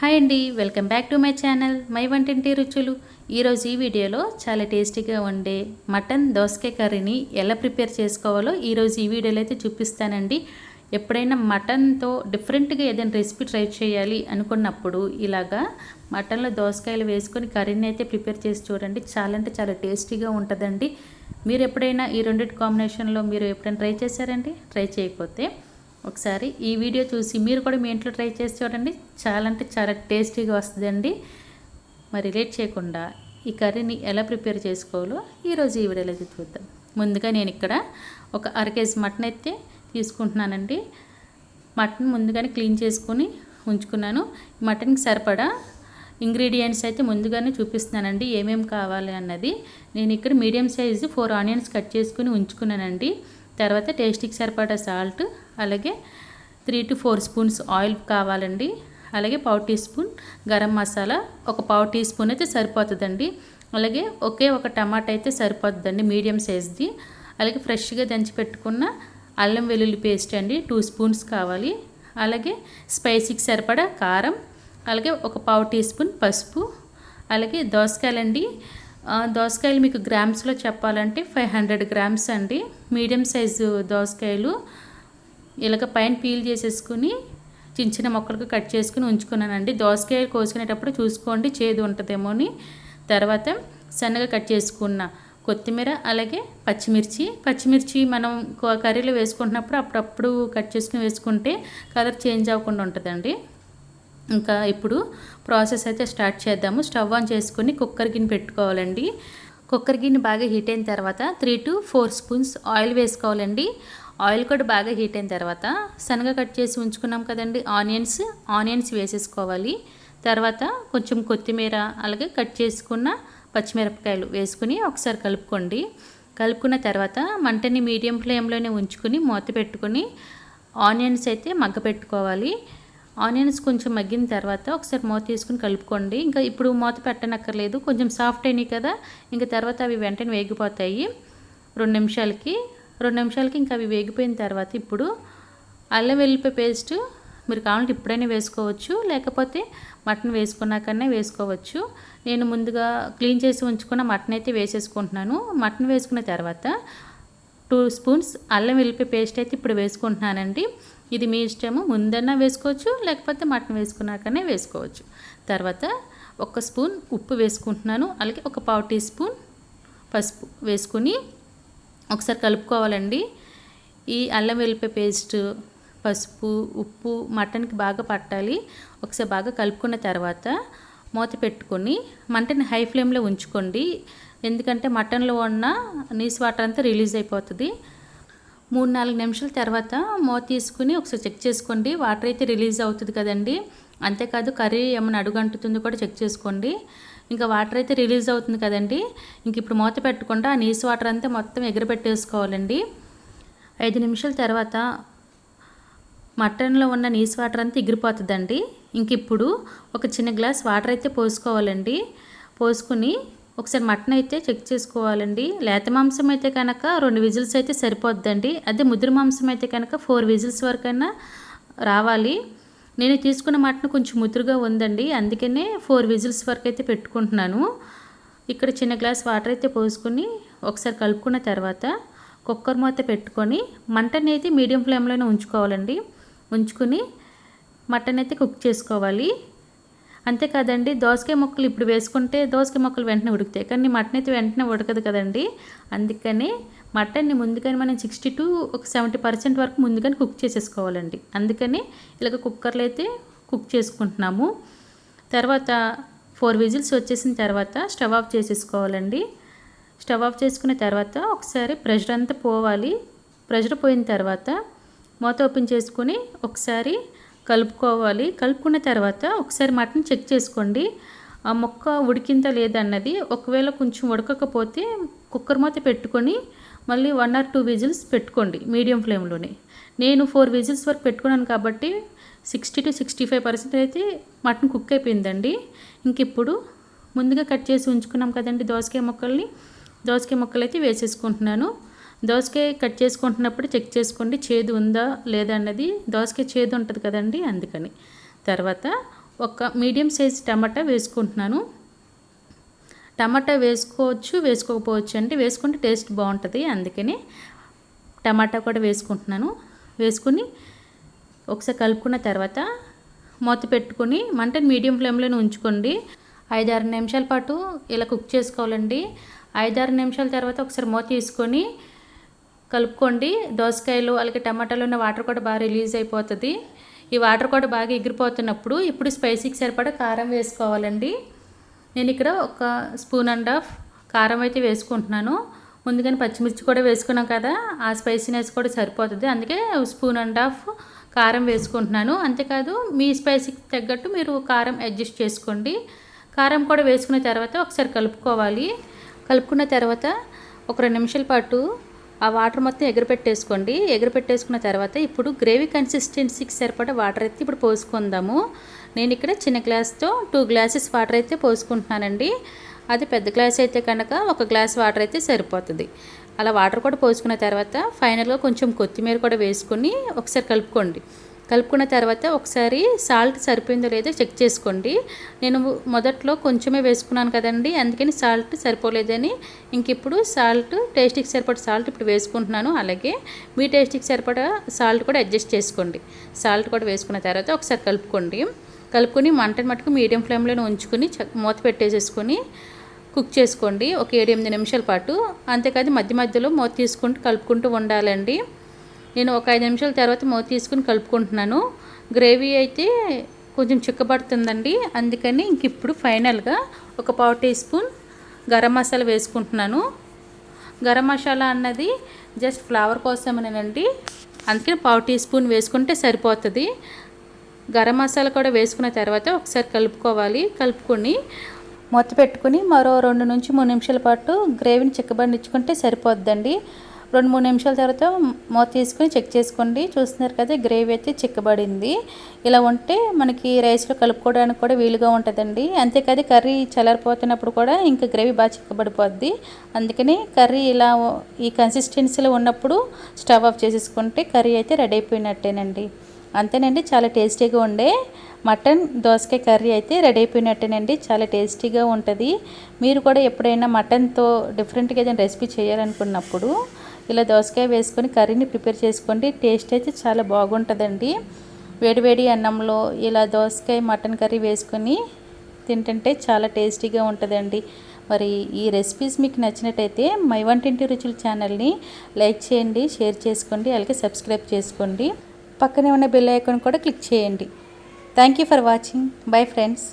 Hi అండి welcome back to my channel my వంటింటి రుచులు. ఈరోజు ఈ వీడియోలో చాలా టేస్టీగా ఉండే మటన్ దోసకాయ కర్రీని ఎలా ప్రిపేర్ చేసుకోవాలో ఈరోజు ఈ వీడియోలో అయితే చూపిస్తానండి. ఎప్పుడైనా మటన్తో డిఫరెంట్గా ఏదైనా రెసిపీ ట్రై చేయాలి అనుకున్నప్పుడు ఇలాగా మటన్లో దోసకాయలు వేసుకొని కర్రీని అయితే ప్రిపేర్ చేసి చూడండి. చాలా అంటే చాలా టేస్టీగా ఉంటుందండి. మీరు ఎప్పుడైనా ఈ రెండింటి కాంబినేషన్లో మీరు ఎప్పుడైనా ట్రై చేశారండి? ట్రై చేయకపోతే ఒకసారి ఈ వీడియో చూసి మీరు కూడా మీ ఇంట్లో ట్రై చేసి చూడండి. చాలా అంటే చాలా టేస్టీగా వస్తుందండి. మరి లేట్ చేయకుండా ఈ కర్రీని ఎలా ప్రిపేర్ చేసుకోవాలో ఈరోజు ఈ వీడియోలో అయితే చూద్దాం. ముందుగా నేను ఇక్కడ ఒక అర కేజీ మటన్ అయితే తీసుకుంటున్నానండి. మటన్ ముందుగానే క్లీన్ చేసుకొని ఉంచుకున్నాను. మటన్కి సరిపడా ఇంగ్రీడియంట్స్ అయితే ముందుగానే చూపిస్తున్నానండి. ఏమేమి కావాలి అన్నది నేను ఇక్కడ medium size four onions cut చేసుకుని ఉంచుకున్నానండి. తర్వాత టేస్ట్కి సరిపడా సాల్ట్ అలాగే three to four spoons oil కావాలండి. అలాగే పావు టీ స్పూన్ గరం మసాలా ఒక పావు టీ స్పూన్ అయితే సరిపోతుందండి. అలాగే ఒకే ఒక టమాటా అయితే సరిపోతుందండి మీడియం సైజ్ది. అలాగే ఫ్రెష్గా దంచి పెట్టుకున్న అల్లం వెల్లుల్లి పేస్ట్ అండి టూ స్పూన్స్ కావాలి. అలాగే స్పైసీకి సరిపడా కారం అలాగే ఒక పావు టీ స్పూన్ పసుపు అలాగే దోసకాయలండి. దోసకాయలు మీకు గ్రామ్స్లో చెప్పాలంటే ఫైవ్ హండ్రెడ్ గ్రామ్స్ అండి. మీడియం సైజు దోసకాయలు ఇలాగ పైన పీల్ చేసేసుకుని చిన్న చిన్న మొక్కలకు కట్ చేసుకుని ఉంచుకున్నానండి. దోసకాయలు కోసుకునేటప్పుడు చూసుకోండి చేదు ఉంటుందేమో అని తర్వాత సన్నగా కట్ చేసుకున్న కొత్తిమీర అలాగే పచ్చిమిర్చి. పచ్చిమిర్చి మనం కర్రీలో వేసుకుంటున్నప్పుడు అప్పుడప్పుడు కట్ చేసుకుని వేసుకుంటే కలర్ చేంజ్ అవ్వకుండా ఉంటుందండి. ఇంకా ఇప్పుడు ప్రాసెస్ అయితే స్టార్ట్ చేద్దాము. స్టవ్ ఆన్ చేసుకుని కుక్కర్ గిన్నె పెట్టుకోవాలండి. కుక్కర్ గిన్నె బాగా హీట్ అయిన తర్వాత three to four spoons oil వేసుకోవాలండి. ఆయిల్ కూడా బాగా హీట్ అయిన తర్వాత శనగ కట్ చేసి ఉంచుకున్నాం కదండి. ఆనియన్స్ ఆనియన్స్ వేసేసుకోవాలి. తర్వాత కొంచెం కొత్తిమీర అలాగే కట్ చేసుకున్న పచ్చిమిరపకాయలు వేసుకుని ఒకసారి కలుపుకోండి. కలుపుకున్న తర్వాత మంటని మీడియం ఫ్లేమ్లోనే ఉంచుకుని మూత పెట్టుకుని ఆనియన్స్ అయితే మగ్గ పెట్టుకోవాలి ఆనియన్స్ కొంచెం మగ్గిన తర్వాత ఒకసారి మూత తీసుకుని కలుపుకోండి. ఇంకా ఇప్పుడు మూత పెట్టనక్కర్లేదు. కొంచెం సాఫ్ట్ అయినాయి కదా. ఇంకా తర్వాత అవి వెంటనే వేగిపోతాయి. రెండు నిమిషాలకి రెండు నిమిషాలకి ఇంకా అవి వేగిపోయిన తర్వాత ఇప్పుడు అల్లం వెల్లిపాయ పేస్ట్ మీరు కావాలంటే ఇప్పుడైనా వేసుకోవచ్చు లేకపోతే మటన్ వేసుకున్నాకనే వేసుకోవచ్చు. నేను ముందుగా క్లీన్ చేసి ఉంచుకున్న మటన్ అయితే వేసేసుకుంటున్నాను. మటన్ వేసుకున్న తర్వాత టూ స్పూన్స్ అల్లం వెల్లిపాయ పేస్ట్ అయితే ఇప్పుడు వేసుకుంటున్నానండి. ఇది మీ ఇష్టము. ముందన్నా వేసుకోవచ్చు లేకపోతే మటన్ వేసుకున్నాకనే వేసుకోవచ్చు. తర్వాత ఒక స్పూన్ ఉప్పు వేసుకుంటున్నాను. అలాగే ఒక పావు టీ స్పూన్ పసుపు వేసుకుని ఒకసారి కలుపుకోవాలండి. ఈ అల్లం వెల్లిపాయ పేస్ట్ పసుపు ఉప్పు మటన్కి బాగా పట్టాలి. ఒకసారి బాగా కలుపుకున్న తర్వాత మూత పెట్టుకొని మంటని హై ఫ్లేమ్లో ఉంచుకోండి. ఎందుకంటే మటన్లో ఉన్న నీసు వాటర్ అంతా రిలీజ్ అయిపోతుంది. మూడు నాలుగు నిమిషాల తర్వాత మూత తీసుకుని ఒకసారి చెక్ చేసుకోండి. వాటర్ అయితే రిలీజ్ అవుతుంది కదండి. అంతేకాదు కర్రీ ఏమైనా అడుగంటుతుందో కూడా చెక్ చేసుకోండి. ఇంకా వాటర్ అయితే రిలీజ్ అవుతుంది కదండి. ఇంక ఇప్పుడు మూత పెట్టకుండా ఆ నీసు వాటర్ అంతా మొత్తం ఎగరబెట్టేసుకోవాలండి. ఐదు నిమిషాల తర్వాత మటన్లో ఉన్న నీసు వాటర్ అంతా ఎగిరిపోతుందండి. ఇంక ఇప్పుడు ఒక చిన్న గ్లాస్ వాటర్ అయితే పోసుకోవాలండి. పోసుకుని ఒకసారి మటన్ అయితే చెక్ చేసుకోవాలండి. లేత మాంసం అయితే కనుక రెండు విజిల్స్ అయితే సరిపోద్దండి. అదే ముద్ర మాంసం అయితే కనుక ఫోర్ విజిల్స్ వరకైనా రావాలి. నేను తీసుకున్న మటన్ కొంచెం ముదురుగా ఉందండి. అందుకనే ఫోర్ విజిల్స్ వరకు అయితే పెట్టుకుంటున్నాను. ఇక్కడ చిన్న గ్లాస్ వాటర్ అయితే పోసుకొని ఒకసారి కలుపుకున్న తర్వాత కుక్కర్ మూత పెట్టుకొని మంటని అయితే మీడియం ఫ్లేమ్లోనే ఉంచుకోవాలండి. ఉంచుకుని మటన్ అయితే కుక్ చేసుకోవాలి. అంతేకాదండి దోసకాయ ముక్కలు ఇప్పుడు వేసుకుంటే దోసకాయ ముక్కలు వెంటనే ఉడుకుతాయి. కానీ మటన్ అయితే వెంటనే ఉడకదు కదండి. అందుకని మటన్ని ముందుగానే మనం సిక్స్టీ టు ఒక సెవెంటీ పర్సెంట్ వరకు ముందుగానే కుక్ చేసేసుకోవాలండి. అందుకని ఇలాగ కుక్కర్లో అయితే కుక్ చేసుకుంటున్నాము. తర్వాత ఫోర్ విజిల్స్ వచ్చేసిన తర్వాత స్టవ్ ఆఫ్ చేసేసుకోవాలండి. స్టవ్ ఆఫ్ చేసుకున్న తర్వాత ఒకసారి ప్రెషర్ అంతా పోవాలి. ప్రెషర్ పోయిన తర్వాత మూత ఓపెన్ చేసుకుని ఒకసారి కలుపుకోవాలి. కలుపుకున్న తర్వాత ఒకసారి మటన్ చెక్ చేసుకోండి. ఆ మొక్క ఉడికిందా లేదన్నది ఒకవేళ కొంచెం ఉడకకపోతే కుక్కర్ మూత పెట్టుకొని మళ్ళీ వన్ ఆర్ టూ విజిల్స్ పెట్టుకోండి మీడియం ఫ్లేమ్లోనే నేను ఫోర్ విజిల్స్ వరకు పెట్టుకున్నాను కాబట్టి sixty to sixty five percent అయితే మటన్ కుక్ అయిపోయిందండి. ఇంక ఇప్పుడు ముందుగా కట్ చేసి ఉంచుకున్నాం కదండి దోసకాయ ముక్కల్ని. దోసకాయ ముక్కలు అయితే వేసేసుకుంటున్నాను. దోసకాయ కట్ చేసుకుంటున్నప్పుడు చెక్ చేసుకోండి చేదు ఉందా లేదా అన్నది. దోసకాయ చేదు ఉంటుంది కదండి అందుకని. తర్వాత ఒక మీడియం సైజ్ టమాటా వేసుకుంటున్నాను. టమాటా వేసుకోవచ్చు వేసుకోకపోవచ్చు అంటే వేసుకుంటే టేస్ట్ బాగుంటుంది. అందుకని టమాటా కూడా వేసుకుంటున్నాను. వేసుకుని ఒకసారి కలుపుకున్న తర్వాత మూత పెట్టుకొని మంటని మీడియం ఫ్లేమ్లోనే ఉంచుకోండి. ఐదారు నిమిషాల పాటు ఇలా కుక్ చేసుకోవాలండి. ఐదారు నిమిషాల తర్వాత ఒకసారి మూత తీసుకొని కలుపుకోండి. దోసకాయలు అలాగే టమాటాలు ఉన్న వాటర్ కూడా బాగా రిలీజ్ అయిపోతుంది. ఈ వాటర్ కూడా బాగా ఎగిరిపోతున్నప్పుడు ఇప్పుడు స్పైసీకి సరిపడా కారం వేసుకోవాలండి. నేను ఇక్కడ ఒక స్పూన్ అండ్ హాఫ్ కారం అయితే వేసుకుంటున్నాను. ముందుగానే పచ్చిమిర్చి కూడా వేసుకున్నాం కదా ఆ స్పైసీనెస్ కూడా సరిపోతుంది. అందుకే స్పూన్ అండ్ హాఫ్ కారం వేసుకుంటున్నాను. అంతేకాదు మీ స్పైసీకి తగ్గట్టు మీరు కారం అడ్జస్ట్ చేసుకోండి. కారం కూడా వేసుకున్న తర్వాత ఒకసారి కలుపుకోవాలి. కలుపుకున్న తర్వాత ఒక రెండు నిమిషాల పాటు ఆ వాటర్ మొత్తం ఎగరపెట్టేసుకోండి. ఎగరపెట్టేసుకున్న తర్వాత ఇప్పుడు గ్రేవీ కన్సిస్టెన్సీకి సరిపడా వాటర్ అయితే ఇప్పుడు పోసుకుందాము. నేను ఇక్కడ చిన్న గ్లాస్తో టూ గ్లాసెస్ వాటర్ అయితే పోసుకుంటున్నానండి. అది పెద్ద గ్లాస్ అయితే కనుక ఒక గ్లాస్ వాటర్ అయితే సరిపోతుంది. అలా వాటర్ కూడా పోసుకున్న తర్వాత ఫైనల్గా కొంచెం కొత్తిమీర కూడా వేసుకొని ఒకసారి కలుపుకోండి. కలుపుకున్న తర్వాత ఒకసారి సాల్ట్ సరిపోయిందో లేదో చెక్ చేసుకోండి. నేను మొదట్లో కొంచెమే వేసుకున్నాను కదండి అందుకని సాల్ట్ సరిపోలేదని ఇంక ఇప్పుడు సాల్ట్ టేస్ట్కి సరిపడా సాల్ట్ ఇప్పుడు వేసుకుంటున్నాను. అలాగే మీ టేస్ట్కి సరిపడా సాల్ట్ కూడా అడ్జస్ట్ చేసుకోండి. సాల్ట్ కూడా వేసుకున్న తర్వాత ఒకసారి కలుపుకోండి. కలుపుకొని మంటని మటుకు మీడియం ఫ్లేమ్లోనే ఉంచుకొని మూత పెట్టేసేసుకొని కుక్ చేసుకోండి. ఒక ఏడు ఎనిమిది నిమిషాల పాటు. అంతేకాదు మధ్య మధ్యలో మూత తీసుకుంటూ కలుపుకుంటూ ఉండాలండి. నేను ఒక ఐదు నిమిషాల తర్వాత మూత తీసుకుని కలుపుకుంటున్నాను. గ్రేవీ అయితే కొంచెం చిక్కబడుతుందండి. అందుకని ఇంక ఇప్పుడు ఫైనల్గా ఒక పావు టీ స్పూన్ గరం మసాలా వేసుకుంటున్నాను. గరం మసాలా అన్నది జస్ట్ ఫ్లేవర్ కోసమేనండి. అందుకని పావు టీ స్పూన్ వేసుకుంటే సరిపోతుంది. గరం మసాలా కూడా వేసుకున్న తర్వాత ఒకసారి కలుపుకోవాలి. కలుపుకొని మూత పెట్టుకుని మరో రెండు నుంచి మూడు నిమిషాల పాటు గ్రేవీని చిక్కబడిచ్చుకుంటే సరిపోద్దండి. రెండు మూడు నిమిషాల తర్వాత మూత తీసుకొని చెక్ చేసుకోండి. చూస్తున్నారు కదా గ్రేవీ అయితే చిక్కబడింది. ఇలా ఉంటే మనకి రైస్లో కలుపుకోవడానికి కూడా వీలుగా ఉంటుందండి. అంతేకాదు కర్రీ చల్లారిపోతున్నప్పుడు కూడా ఇంకా గ్రేవీ బాగా చిక్కబడిపోద్ది. అందుకని కర్రీ ఇలా ఈ కన్సిస్టెన్సీలో ఉన్నప్పుడు స్టవ్ ఆఫ్ చేసేసుకుంటే కర్రీ అయితే రెడీ అయిపోయినట్టేనండి. అంతేనండి చాలా టేస్టీగా ఉండే మటన్ దోసకాయ కర్రీ అయితే రెడీ అయిపోయినట్టేనండి చాలా టేస్టీగా ఉంటుంది. మీరు కూడా ఎప్పుడైనా మటన్తో డిఫరెంట్గా ఏదైనా రెసిపీ చేయాలనుకున్నప్పుడు ఇలా దోసకాయ వేసుకొని కర్రీని ప్రిపేర్ చేసుకోండి టేస్ట్ అయితే చాలా బాగుంటుందండి. వేడివేడి అన్నంలో ఇలా దోసకాయ మటన్ కర్రీ వేసుకొని తింటుంటే చాలా టేస్టీగా ఉంటుందండి. మరి ఈ రెసిపీస్ మీకు నచ్చినట్టయితే మై వంటింటి రుచుల ఛానల్ని లైక్ చేయండి షేర్ చేసుకోండి అలాగే సబ్స్క్రైబ్ చేసుకోండి. పక్కనే ఉన్న బెల్ ఐకాన్ కూడా క్లిక్ చేయండి. Thank you for watching bye friends